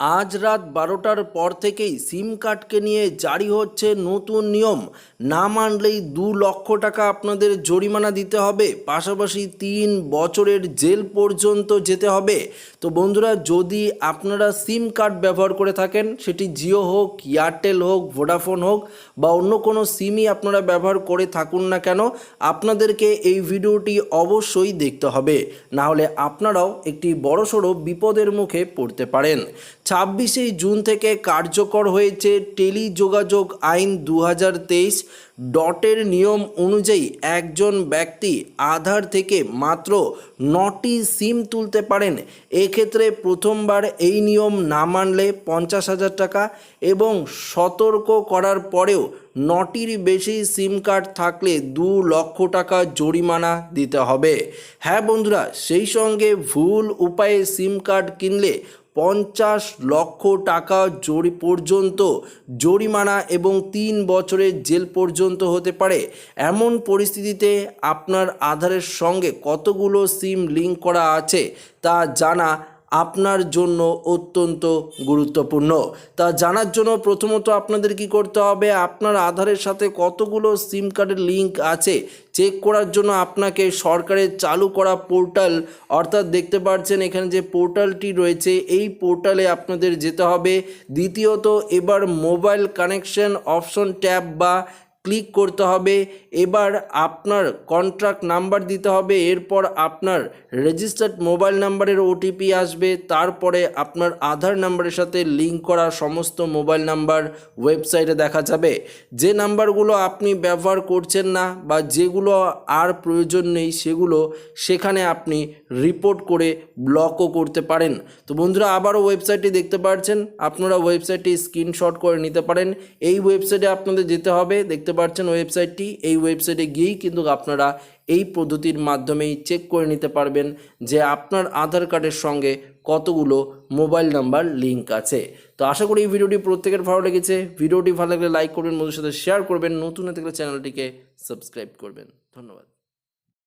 আজ রাত বারোটার পর থেকেই সিম কার্ডকে নিয়ে জারি হচ্ছে নতুন নিয়ম। না মানলেই দু লক্ষ টাকা আপনাদের জরিমানা দিতে হবে। পাশাপাশি তিন বছরের জেল পর্যন্ত যেতে হবে। তো বন্ধুরা, যদি আপনারা সিম কার্ড ব্যবহার করে থাকেন, সেটি জিও হোক, এয়ারটেল হোক, ভোডাফোন হোক, বা অন্য কোনো সিমই আপনারা ব্যবহার করে থাকুন না কেন, আপনাদেরকে এই ভিডিওটি অবশ্যই দেখতে হবে। না হলে আপনারাও একটি বড়সড় বিপদের মুখে পড়তে পারেন। ছাব্বিশে জুন থেকে কার্যকর হয়েছে টেলিযোগাযোগ আইন দু ডটের নিয়ম অনুযায়ী একজন ব্যক্তি আধার থেকে মাত্র নটি সিম তুলতে পারেন। এক্ষেত্রে প্রথমবার এই নিয়ম না মানলে পঞ্চাশ হাজার টাকা এবং সতর্ক করার পরেও নটির বেশি সিম কার্ড থাকলে দু লক্ষ টাকা জরিমানা দিতে হবে। হ্যাঁ বন্ধুরা, সেই সঙ্গে ভুল উপায়ে সিম কার্ড কিনলে পঞ্চাশ লক্ষ টাকা জরি, পর্যন্ত জরিমানা এবং তিন বছরের জেল পর্যন্ত হতে পারে। এমন পরিস্থিতিতে আপনার আধারের সঙ্গে কতগুলো সিম লিঙ্ক করা আছে তা জানা আপনার জন্য অত্যন্ত গুরুত্বপূর্ণ। তা জানার জন্য প্রথমত আপনাদের কি করতে হবে, আপনার আধারের সাথে কতগুলো সিম কার্ডের লিঙ্ক আছে চেক করার জন্য আপনাকে সরকারের চালু করা পোর্টাল, অর্থাৎ দেখতে পাচ্ছেন এখানে যে পোর্টালটি রয়েছে, এই পোর্টালে আপনাদের যেতে হবে। দ্বিতীয়ত, এবার মোবাইল কানেকশন অপশন ট্যাব বা ক্লিক করতে হবে। এবার আপনার কন্ট্রাক্ট নাম্বার দিতে হবে। এরপর আপনার রেজিস্টার্ড মোবাইল নাম্বারের ওটিপি আসবে। তারপরে আপনার আধার নাম্বারের সাথে লিঙ্ক করা সমস্ত মোবাইল নাম্বার ওয়েবসাইটে দেখা যাবে। যে নাম্বারগুলো আপনি ব্যবহার করছেন না বা যেগুলো আর প্রয়োজন নেই সেগুলো সেখানে আপনি রিপোর্ট করে ব্লকও করতে পারেন। তো বন্ধুরা, আবারও ওয়েবসাইটটি দেখতে পাচ্ছেন আপনারা ওয়েবসাইটটি স্ক্রিনশট করে নিতে পারেন। এই ওয়েবসাইটে আপনাদের যেতে হবে। দেখতে পাচ্ছেন ওয়েবসাইটটি, এই ওয়েবসাইটে গিয়েই কিন্তু আপনারা এই পদ্ধতির মাধ্যমেই চেক করে নিতে পারবেন যে আপনার আধার কার্ডের সঙ্গে কতগুলো মোবাইল নাম্বার লিঙ্ক আছে। তো আশা করি এই ভিডিওটি প্রত্যেকের ভালো লেগেছে। ভিডিওটি ভালো লাগলে লাইক করবেন বন্ধুর সাথে শেয়ার করবেন। নতুন হয়ে থাকলে চ্যানেলটিকে সাবস্ক্রাইব করবেন। ধন্যবাদ।